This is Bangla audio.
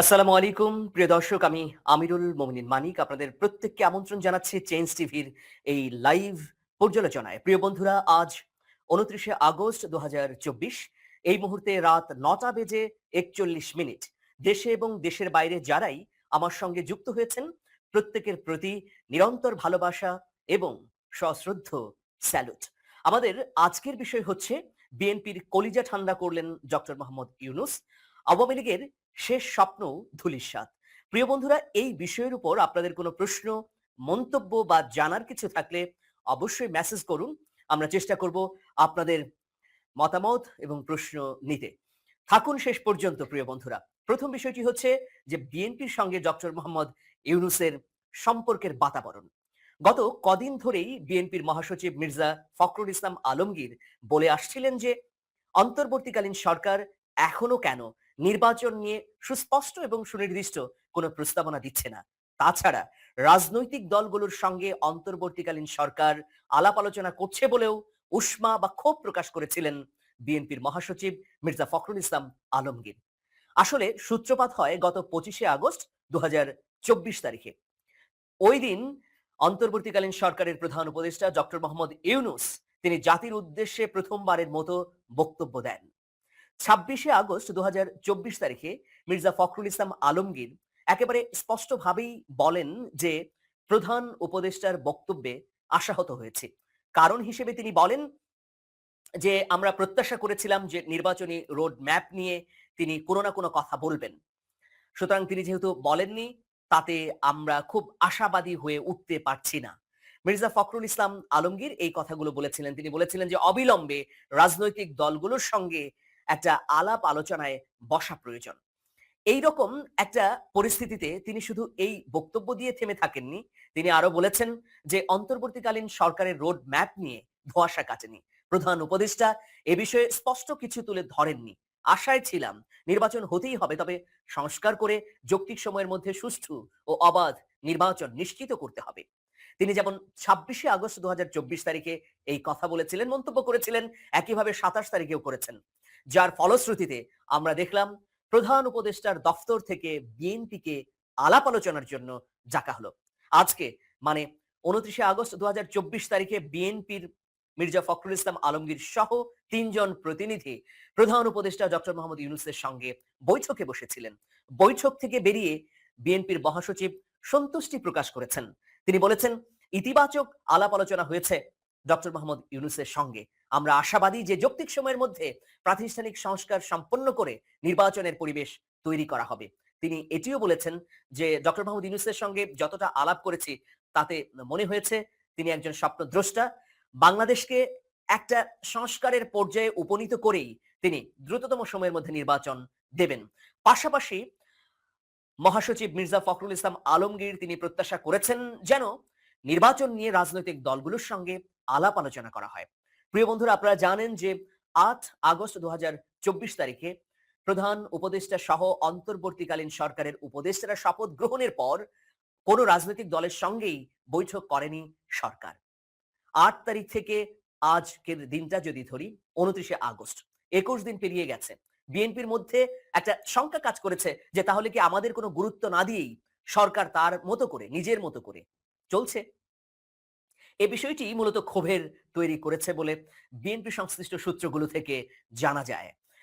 আসসালামু আলাইকুম। প্রিয় দর্শক, আমি আমিরুল মোমিনিন মানিক আপনাদের প্রত্যেককে আমন্ত্রণ জানাচ্ছি চেঞ্জ টিভির এই লাইভ পর্যালোচনায়। প্রিয় বন্ধুরা, আজ উনত্রিশে আগস্ট দু এই মুহূর্তে রাত নটা বেজে একচল্লিশ মিনিট। দেশে এবং দেশের বাইরে যারাই আমার সঙ্গে যুক্ত হয়েছেন, প্রত্যেকের প্রতি নিরন্তর ভালোবাসা এবং সশ্রদ্ধ স্যালুট আমাদের আজকের বিষয় হচ্ছে, বিএনপির কলিজা ঠান্ডা করলেন ডক্টর মোহাম্মদ ইউনুস। আওয়ামী লীগের শেষ স্বপ্ন ধুলিস্বাদ প্রিয় বন্ধুরা, এই বিষয়ের উপর আপনাদের কোনো প্রশ্ন, মন্তব্য বা জানার কিছু থাকলে অবশ্যই মেসেজ করুন। আমরা চেষ্টা করব আপনাদের মতামত এবং প্রশ্ন নিতে। থাকুন শেষ পর্যন্ত, প্রিয় বন্ধুরা। প্রথম বিষয়টি হচ্ছে যে, বিএনপির সঙ্গে ডক্টর মোহাম্মদ ইউনুসের সম্পর্কের বাতাবরণ। গত কদিন ধরেই বিএনপির মহাসচিব মির্জা ফখরুল ইসলাম আলমগীর বলে আসছিলেন যে, অন্তর্বর্তীকালীন সরকার এখনও কেন নির্বাচন নিয়ে সুস্পষ্ট এবং সুনির্দিষ্ট কোনো প্রস্তাবনা দিচ্ছে না। তাছাড়া রাজনৈতিক দলগুলোর সঙ্গে অন্তর্বর্তীকালীন সরকার আলাপ আলোচনা করছে বলেও উষ্মা বা ক্ষোভ প্রকাশ করেছিলেন বিএনপির মহাসচিব মির্জা ফখরুল ইসলাম আলমগীর। আসলে সূত্রপাত হয় গত পঁচিশে আগস্ট দু হাজার চব্বিশ তারিখে। ওই দিন অন্তর্বর্তীকালীন সরকারের প্রধান উপদেষ্টা ডক্টর মোহাম্মদ ইউনুস তিনি জাতির উদ্দেশ্যে প্রথমবারের মতো বক্তব্য দেন। ছাব্বিশে আগস্ট দু হাজার চব্বিশ তারিখে মির্জা ফখরুল ইসলাম আলমগীর একেবারে স্পষ্টভাবেই বলেন যে প্রধান উপদেষ্টার বক্তব্যে আশাহত হয়েছে। কারণ হিসেবে তিনি বলেন যে, আমরা প্রত্যাশা করেছিলাম যে নির্বাচনী রোড ম্যাপ নিয়ে তিনি কোনো না কোনো কথা বলবেন। সুতরাং তিনি যেহেতু বলেননি, তাতে আমরা খুব আশাবাদী হয়ে উঠতে পারছি না। মির্জা ফখরুল ইসলাম আলমগীর এই কথাগুলো বলেছিলেন। তিনি বলেছিলেন যে, অবিলম্বে রাজনৈতিক দলগুলোর সঙ্গে একটা আলাপ আলোচনায় বসা প্রয়োজন। এই রকম একটা পরিস্থিতিতে তিনি শুধু এই বক্তব্য দিয়ে থেমে থাকেননি। তিনি আরও বলেছেন যে, অন্তর্বর্তীকালীন সরকারের রোড ম্যাপ নিয়ে ধোয়াশা কাটেনি। প্রধান উপদেষ্টা এ বিষয়ে স্পষ্ট কিছু তুলে ধরেননি। আশায় ছিলাম নির্বাচন হতেই হবে, তবে সংস্কার করে যৌক্তিক সময়ের মধ্যে সুষ্ঠু ও অবাধ নির্বাচন নিশ্চিত করতে হবে। তিনি যেমন ছাব্বিশে আগস্ট দু হাজার চব্বিশ তারিখে এই কথা বলেছিলেন, মন্তব্য করেছিলেন, একইভাবে সাতাশ তারিখেও করেছেন। যার ফলশ্রুতিতে আমরা দেখলাম, প্রধান উপদেষ্টার দফতর থেকে বিএনপিকে আলাপ আলোচনার জন্য ডাকা হলো। আজকে মানে উনত্রিশে আগস্ট দু হাজার চব্বিশ তারিখে বিএনপির মির্জা ফখরুল ইসলাম আলমগীর সহ তিনজন প্রতিনিধি প্রধান উপদেষ্টা ডক্টর মোহাম্মদ ইউনুসের সঙ্গে বৈঠকে বসেছিলেন। বৈঠক থেকে বেরিয়ে বিএনপির মহাসচিব সন্তুষ্টি প্রকাশ করেছেন। তিনি বলেছেন, ইতিবাচক আলাপ আলোচনা হয়েছে ডক্টর মোহাম্মদ ইউনুসের সঙ্গে। আমরা আশাবাদী যে যৌক্তিক সময়ের মধ্যে প্রাতিষ্ঠানিক সংস্কার সম্পন্ন করে নির্বাচনের পরিবেশ তৈরি করা হবে। তিনি এটিও বলেছেন যে, ডক্টর মোহাম্মদ ইউনুসের সঙ্গে যতটা আলাপ করেছি, তাতে মনে হয়েছে তিনি একজন স্বপ্নদ্রষ্টা। বাংলাদেশকে একটা সংস্কারের পর্যায়ে উপনীত করেই তিনি দ্রুততম সময়ের মধ্যে নির্বাচন দেবেন। পাশাপাশি মহাসচিব মির্জা ফখরুল ইসলাম আলমগীর তিনি প্রত্যাশা করেছেন যেন নির্বাচন নিয়ে রাজনৈতিক দলগুলোর সঙ্গে আলাপ আলোচনা করা হয়। প্রিয় বন্ধুরা, আপনারা জানেন যে আট আগস্ট দু তারিখে প্রধান উপদেষ্টা সহ অন্তর্বর্তীকালীন সরকারের উপদেষ্টারা শপথ গ্রহণের পর কোন রাজনৈতিক দলের সঙ্গেই বৈঠক করেনি সরকার। আট তারিখ থেকে আজকের দিনটা যদি ধরি উনত্রিশে আগস্ট, একুশ দিন পেরিয়ে গেছে। বিএনপির মধ্যে একটা শঙ্কা কাজ করেছে যে তাহলে কি আমাদের কোনো গুরুত্ব না দিয়েই সরকার তার মতো করে, নিজের মতো করে চলছে? এ বিষয়টি মূলত ক্ষোভের তৈরি করেছে বলে বিএনপি সংশ্লিষ্ট সূত্রগুলো থেকে জানা যায়।